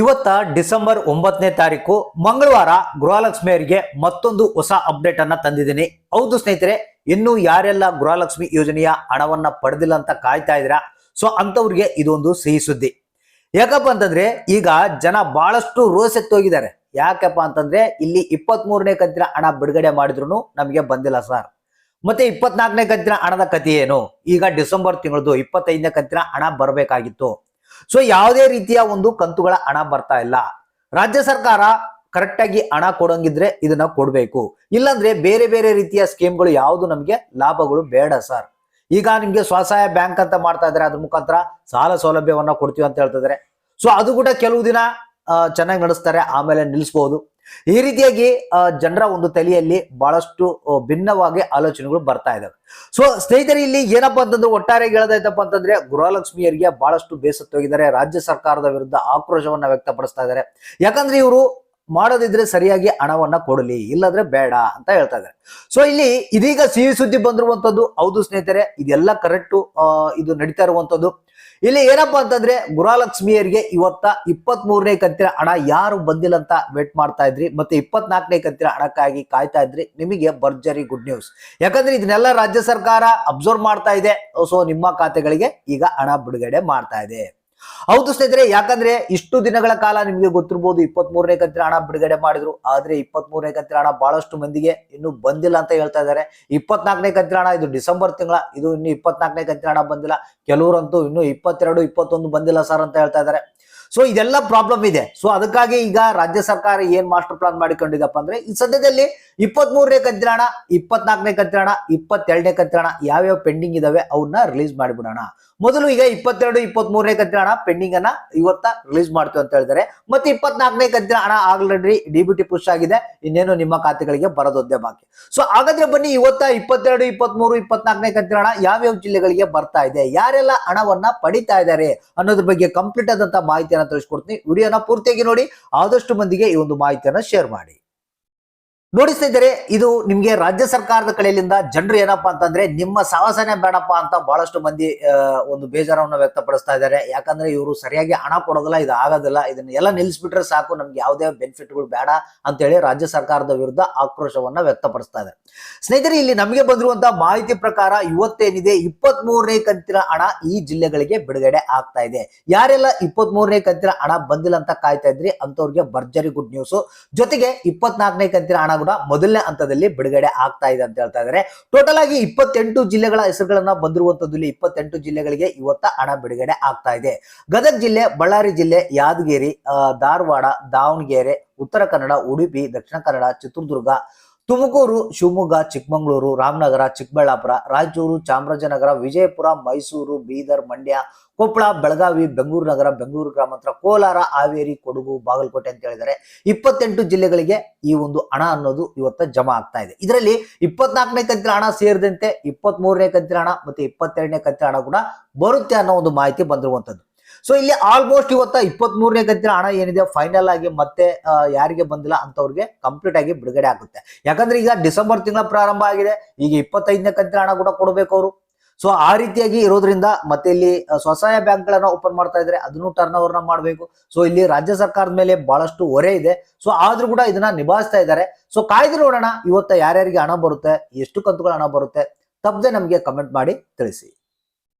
ಇವತ್ತ ಡಿಸೆಂಬರ್ ಒಂಬತ್ತನೇ ತಾರೀಕು ಮಂಗಳವಾರ ಗೃಹಲಕ್ಷ್ಮಿಯರಿಗೆ ಮತ್ತೊಂದು ಹೊಸ ಅಪ್ಡೇಟ್ ಅನ್ನ ತಂದಿದ್ದೀನಿ. ಹೌದು ಸ್ನೇಹಿತರೆ, ಇನ್ನು ಯಾರೆಲ್ಲ ಗೃಹಲಕ್ಷ್ಮಿ ಯೋಜನೆಯ ಹಣವನ್ನ ಪಡೆದಿಲ್ಲ ಅಂತ ಕಾಯ್ತಾ ಇದ್ದೀರಾ? ಸೊ ಅಂತವ್ರಿಗೆ ಇದೊಂದು ಸಿಹಿ ಸುದ್ದಿ. ಯಾಕಪ್ಪ ಅಂತಂದ್ರೆ, ಈಗ ಜನ ಬಹಳಷ್ಟು ರೋಸೆತ್ತೋಗಿದ್ದಾರೆ ಯಾಕಪ್ಪ ಅಂತಂದ್ರೆ, ಇಲ್ಲಿ ಇಪ್ಪತ್ತ್ ಮೂರನೇ ಕಂತಿನ ಹಣ ಬಿಡುಗಡೆ ಮಾಡಿದ್ರು ನಮಗೆ ಬಂದಿಲ್ಲ ಸರ್ ಮತ್ತೆ ಇಪ್ಪತ್ನಾಲ್ಕನೇ ಕಂತಿನ ಹಣದ ಕಥೆ ಏನು? ಈಗ ಡಿಸೆಂಬರ್ ತಿಂಗಳದು ಇಪ್ಪತ್ತೈದನೇ ಕಂತಿನ ಹಣ ಬರಬೇಕಾಗಿತ್ತು. ಸೊ ಯಾವುದೇ ರೀತಿಯ ಒಂದು ಕಂತುಗಳ ಹಣ ಬರ್ತಾ ಇಲ್ಲ. ರಾಜ್ಯ ಸರ್ಕಾರ ಕರೆಕ್ಟ್ ಆಗಿ ಹಣ ಕೊಡೋಂಗಿದ್ರೆ ಇದನ್ನ ಕೊಡಬೇಕು. ಇಲ್ಲಾಂದ್ರೆ ಬೇರೆ ಬೇರೆ ರೀತಿಯ ಸ್ಕೀಮ್ಗಳು ಯಾವುದು ನಮ್ಗೆ ಲಾಭಗಳು ಬೇಡ ಸರ್. ಈಗ ನಿಮ್ಗೆ ಸ್ವಸಹಾಯ ಬ್ಯಾಂಕ್ ಅಂತ ಮಾಡ್ತಾ ಇದಾರೆ ಅದ್ರ ಮುಖಾಂತರ ಸಾಲ ಸೌಲಭ್ಯವನ್ನ ಕೊಡ್ತೀವಿ ಅಂತ ಹೇಳ್ತಾ ಇದಾರೆ ಸೊ ಅದು ಕೂಡ ಕೆಲವು ದಿನ ಚೆನ್ನಾಗಿ ನಡೆಸ್ತಾರೆ, ಆಮೇಲೆ ನಿಲ್ಲಿಸಬಹುದು ಈ ರೀತಿಯಾಗಿ ಜನರ ಒಂದು ತಲೆಯಲ್ಲಿ ಬಹಳಷ್ಟು ಭಿನ್ನವಾಗಿ ಆಲೋಚನೆಗಳು ಬರ್ತಾ ಇದಾವೆ. ಸೊ ಸ್ನೇಹಿತರೆ, ಇಲ್ಲಿ ಏನಪ್ಪಾ ಅಂತಂದ್ರೆ ಒಟ್ಟಾರೆ ಹೇಳೋದಾಯ್ತಪ್ಪ ಅಂತಂದ್ರೆ ಗೃಹಲಕ್ಷ್ಮಿಯರಿಗೆ ಬಹಳಷ್ಟು ಬೇಸತ್ತೋಗಿದ್ದಾರೆ. ರಾಜ್ಯ ಸರ್ಕಾರದ ವಿರುದ್ಧ ಆಕ್ರೋಶವನ್ನ ವ್ಯಕ್ತಪಡಿಸ್ತಾ ಇದ್ದಾರೆ. ಯಾಕಂದ್ರೆ ಇವರು ಮಾಡೋದಿದ್ರೆ ಸರಿಯಾಗಿ ಹಣವನ್ನ ಕೊಡಲಿ, ಇಲ್ಲದ್ರೆ ಬೇಡ ಅಂತ ಹೇಳ್ತಾ ಇದ್ದಾರೆ. ಸೊ ಇಲ್ಲಿ ಇದೀಗ ಸಿಹಿ ಸುದ್ದಿ ಬಂದಿರುವಂತದ್ದು, ಹೌದು ಸ್ನೇಹಿತರೆ, ಇದೆಲ್ಲ ಕರೆಕ್ಟ್ ಇದು ನಡೀತಾ ಇರುವಂತದ್ದು. ಇಲ್ಲಿ ಏನಪ್ಪಾ ಅಂತಂದ್ರೆ ಗುರಾಲಕ್ಷ್ಮಿಯರಿಗೆ ಇವತ್ತ ಇಪ್ಪತ್ತ್ ಮೂರನೇ ಕಂತಿನ ಹಣ ಯಾರು ಬಂದಿಲ್ಲ ಅಂತ ವೇಟ್ ಮಾಡ್ತಾ ಇದ್ರಿ, ಮತ್ತೆ ಇಪ್ಪತ್ನಾಲ್ಕನೇ ಕಂತಿನ ಹಣಕ್ಕಾಗಿ ಕಾಯ್ತಾ ಇದ್ರಿ, ನಿಮಗೆ ಭರ್ಜರಿ ಗುಡ್ ನ್ಯೂಸ್ ಯಾಕಂದ್ರೆ ಇದನ್ನೆಲ್ಲ ರಾಜ್ಯ ಸರ್ಕಾರ ಅಬ್ಸರ್ವ್ ಮಾಡ್ತಾ ಇದೆ. ಸೊ ನಿಮ್ಮ ಖಾತೆಗಳಿಗೆ ಈಗ ಹಣ ಬಿಡುಗಡೆ ಮಾಡ್ತಾ ಇದೆ. ಹೌದು ಸ್ನೇಹಿತರೆ, ಯಾಕಂದ್ರೆ ಇಷ್ಟು ದಿನಗಳ ಕಾಲ ನಿಮ್ಗೆ ಗೊತ್ತಿರ್ಬೋದು ಇಪ್ಪತ್ತ್ ಮೂರನೇ ಕಂತಿನ ಹಣ ಬಿಡುಗಡೆ ಮಾಡಿದ್ರು, ಆದ್ರೆ ಇಪ್ಪತ್ತ್ ಮೂರನೇ ಕಂತಿನ ಹಣ ಬಹಳಷ್ಟು ಮಂದಿಗೆ ಇನ್ನು ಬಂದಿಲ್ಲ ಅಂತ ಹೇಳ್ತಾ ಇದ್ದಾರೆ. ಇಪ್ಪತ್ನಾಲ್ಕನೇ ಕಂತಿನ ಹಣ, ಇದು ಡಿಸೆಂಬರ್ ತಿಂಗಳ, ಇದು ಇನ್ನು ಇಪ್ಪತ್ನಾಲ್ಕನೇ ಕಂತಿನ ಹಣ ಬಂದಿಲ್ಲ. ಕೆಲವರಂತೂ ಇನ್ನು ಇಪ್ಪತ್ತೆರಡು, ಇಪ್ಪತ್ತೊಂದು ಬಂದಿಲ್ಲ ಸರ್ ಅಂತ ಹೇಳ್ತಾ ಇದ್ದಾರೆ. ಸೊ ಇದೆಲ್ಲ ಪ್ರಾಬ್ಲಮ್ ಇದೆ. ಸೊ ಅದಕ್ಕಾಗಿ ಈಗ ರಾಜ್ಯ ಸರ್ಕಾರ ಏನ್ ಮಾಸ್ಟರ್ ಪ್ಲಾನ್ ಮಾಡಿಕೊಂಡಿದಪ್ಪ ಅಂದ್ರೆ, ಈ ಸದ್ಯದಲ್ಲಿ ಇಪ್ಪತ್ತ್ ಮೂರನೇ ಕಂತಿನ ಹಣ, ಇಪ್ಪತ್ನಾಲ್ಕನೇ ಕಂತಿರಣ ಇಪ್ಪತ್ತೆರಡನೇ ಹಣ ಯಾವ್ಯಾವ ಪೆಂಡಿಂಗ್ ಇದಾವೆ ಅವನ್ನ ರಿಲೀಸ್ ಮಾಡಿಬಿಡೋಣ. ಮೊದಲು ಈಗ ಇಪ್ಪತ್ತೆರಡು ಇಪ್ಪತ್ತ್ ಮೂರನೇ ಪೆಂಡಿಂಗ್ ಅನ್ನ ಇವತ್ತ ರಿಲೀಸ್ ಮಾಡ್ತೀವಿ ಅಂತ ಹೇಳಿದರೆ ಮತ್ತೆ ಇಪ್ಪತ್ನಾಲ್ಕನೇ ಕಂತಿನ ಹಣ already D B T push ಆಗಿದೆ. ಇನ್ನೇನು ನಿಮ್ಮ ಖಾತೆಗಳಿಗೆ ಬರೋದೊದ್ದೇ ಬಾಕಿ. ಸೊ ಹಾಗಾದ್ರೆ ಬನ್ನಿ, ಇವತ್ತ ಇಪ್ಪತ್ತೆರಡು, ಇಪ್ಪತ್ಮೂರು, ಇಪ್ಪತ್ನಾಲ್ಕನೇ ಕಂತಿನ ಹಣ ಯಾವ್ಯಾವ ಜಿಲ್ಲೆಗಳಿಗೆ ಬರ್ತಾ ಇದೆ? ಯಾರೆಲ್ಲ ಹಣವನ್ನ ಪಡಿತಾ ಇದ್ದಾರೆ ಅನ್ನೋದ್ರ ಬಗ್ಗೆ ಕಂಪ್ಲೀಟ್ ಆದಂತ ಮಾಹಿತಿಯನ್ನ ತಿಳಿಸ್ಕೊಡ್ತೀನಿ ವಿಡಿಯೋನ ಪೂರ್ತಿಯಾಗಿ ನೋಡಿ ಆದಷ್ಟು ಮಂದಿಗೆ ಈ ಒಂದು ಮಾಹಿತಿಯನ್ನ ಶೇರ್ ಮಾಡಿ. ನೋಡಿ ಸ್ನೇಹಿತರೆ, ಇದು ನಿಮ್ಗೆ ರಾಜ್ಯ ಸರ್ಕಾರದ ಕಡೆಯಿಂದ ಜನರು ಏನಪ್ಪಾ ಅಂತಂದ್ರೆ ನಿಮ್ಮ ಸಾಹಸನೆ ಬೇಡಪ್ಪ ಅಂತ ಬಹಳಷ್ಟು ಮಂದಿ ಒಂದು ಬೇಜಾರವನ್ನು ವ್ಯಕ್ತಪಡಿಸ್ತಾ ಇದ್ದಾರೆ. ಯಾಕಂದ್ರೆ ಇವರು ಸರಿಯಾಗಿ ಹಣ ಕೊಡೋದಿಲ್ಲ, ಇದು ಆಗೋದಿಲ್ಲ. ಇದನ್ನ ಎಲ್ಲ ನಿಲ್ಲಿಸ್ಬಿಟ್ರೆ ಸಾಕು, ನಮ್ಗೆ ಯಾವುದೇ ಬೆನಿಫಿಟ್ಗಳು ಬೇಡ ಅಂತೇಳಿ ರಾಜ್ಯ ಸರ್ಕಾರದ ವಿರುದ್ಧ ಆಕ್ರೋಶವನ್ನ ವ್ಯಕ್ತಪಡಿಸ್ತಾ ಇದೆ. ಸ್ನೇಹಿತರೆ, ಇಲ್ಲಿ ನಮಗೆ ಬಂದಿರುವಂತಹ ಮಾಹಿತಿ ಪ್ರಕಾರ ಇವತ್ತೇನಿದೆ? ಇಪ್ಪತ್ತ್ ಮೂರನೇ ಕಂತಿನ ಹಣ ಈ ಜಿಲ್ಲೆಗಳಿಗೆ ಬಿಡುಗಡೆ ಆಗ್ತಾ ಇದೆ. ಯಾರೆಲ್ಲ ಇಪ್ಪತ್ತ್ ಮೂರನೇ ಕಂತಿನ ಹಣ ಬಂದಿಲ್ಲ ಅಂತ ಕಾಯ್ತಾ ಇದ್ರಿ ಅಂತವ್ರಿಗೆ ಭರ್ಜರಿ ಗುಡ್ ನ್ಯೂಸ್. ಜೊತೆಗೆ ಇಪ್ಪತ್ನಾಲ್ಕನೇ ಕಂತಿನ ಹಣ ಕೂಡ ಮೊದಲನೇ ಹಂತದಲ್ಲಿ ಬಿಡುಗಡೆ ಆಗ್ತಾ ಇದೆ ಅಂತ ಹೇಳ್ತಾ ಇದ್ದಾರೆ ಟೋಟಲ್ ಆಗಿ ಇಪ್ಪತ್ತೆಂಟು ಜಿಲ್ಲೆಗಳ ಹೆಸರುಗಳನ್ನ ಬಂದಿರುವಂತದ್ದು ಇಲ್ಲಿ ಇಪ್ಪತ್ತೆಂಟು ಜಿಲ್ಲೆಗಳಿಗೆ ಇವತ್ತ ಹಣ ಬಿಡುಗಡೆ ಆಗ್ತಾ ಇದೆ. ಗದಗ ಜಿಲ್ಲೆ, ಬಳ್ಳಾರಿ ಜಿಲ್ಲೆ, ಯಾದಗಿರಿ ಧಾರವಾಡ, ದಾವಣಗೆರೆ, ಉತ್ತರ ಕನ್ನಡ, ಉಡುಪಿ, ದಕ್ಷಿಣ ಕನ್ನಡ, ಚಿತ್ರದುರ್ಗ ತುಮಕೂರು, ಶಿವಮೊಗ್ಗ, ಚಿಕ್ಕಮಗಳೂರು, ರಾಮನಗರ, ಚಿಕ್ಕಬಳ್ಳಾಪುರ, ರಾಯಚೂರು, ಚಾಮರಾಜನಗರ, ವಿಜಯಪುರ, ಮೈಸೂರು, ಬೀದರ್, ಮಂಡ್ಯ, ಕೊಪ್ಪಳ, ಬೆಳಗಾವಿ, ಬೆಂಗಳೂರು ನಗರ, ಬೆಂಗಳೂರು ಗ್ರಾಮಾಂತರ, ಕೋಲಾರ, ಹಾವೇರಿ, ಕೊಡಗು, ಬಾಗಲಕೋಟೆ ಅಂತ ಹೇಳಿದರೆ ಇಪ್ಪತ್ತೆಂಟು ಜಿಲ್ಲೆಗಳಿಗೆ ಈ ಒಂದು ಹಣ ಅನ್ನೋದು ಇವತ್ತ ಜಮಾ ಆಗ್ತಾ ಇದೆ. ಇದರಲ್ಲಿ ಇಪ್ಪತ್ನಾಲ್ಕನೇ ಕಂತಿನ ಹಣ ಸೇರಿದಂತೆ ಇಪ್ಪತ್ತ್ ಮೂರನೇ ಕಂತಿನ ಹಣ ಮತ್ತೆ ಇಪ್ಪತ್ತೆರಡನೇ ಕಂತಿನ ಹಣ ಕೂಡ ಬರುತ್ತೆ ಅನ್ನೋ ಒಂದು ಮಾಹಿತಿ ಬಂದಿರುವಂತದ್ದು ಸೊ ಇಲ್ಲಿ ಆಲ್ಮೋಸ್ಟ್ ಇವತ್ತ ಇಪ್ಪತ್ತ್ ಮೂರನೇ ಕಂತಿನ ಹಣ ಏನಿದೆ ಫೈನಲ್ ಆಗಿ ಮತ್ತೆ ಯಾರಿಗೆ ಬಂದಿಲ್ಲ ಅಂತವ್ರಿಗೆ ಕಂಪ್ಲೀಟ್ ಆಗಿ ಬಿಡುಗಡೆ ಆಗುತ್ತೆ. ಯಾಕಂದ್ರೆ ಈಗ ಡಿಸೆಂಬರ್ ತಿಂಗಳ ಪ್ರಾರಂಭ ಆಗಿದೆ, ಈಗ ಇಪ್ಪತ್ತೈದನೇ ಕಂತಿನ ಹಣ ಕೂಡ ಕೊಡಬೇಕು ಅವರು. ಸೊ ಆ ರೀತಿಯಾಗಿ ಇರೋದ್ರಿಂದ ಮತ್ತೆ ಇಲ್ಲಿ ಸ್ವಸಹಾಯ ಬ್ಯಾಂಕ್ ಗಳನ್ನ ಓಪನ್ ಮಾಡ್ತಾ ಇದ್ರೆ ಅದನ್ನು ಟರ್ನ್ ಓವರ್ನ ಮಾಡಬೇಕು. ಸೊ ಇಲ್ಲಿ ರಾಜ್ಯ ಸರ್ಕಾರದ ಮೇಲೆ ಬಹಳಷ್ಟು ಹೊರೆ ಇದೆ. ಸೊ ಆದ್ರೂ ಕೂಡ ಇದನ್ನ ನಿಭಾಯಿಸ್ತಾ ಇದ್ದಾರೆ. ಸೊ ಕಾಯ್ದು ನೋಡೋಣ, ಇವತ್ತ ಯಾರ್ಯಾರಿಗೆ ಹಣ ಬರುತ್ತೆ, ಎಷ್ಟು ಕಂತುಗಳ ಹಣ ಬರುತ್ತೆ, ತಪ್ಪದೆ ನಮಗೆ ಕಮೆಂಟ್ ಮಾಡಿ ತಿಳಿಸಿ.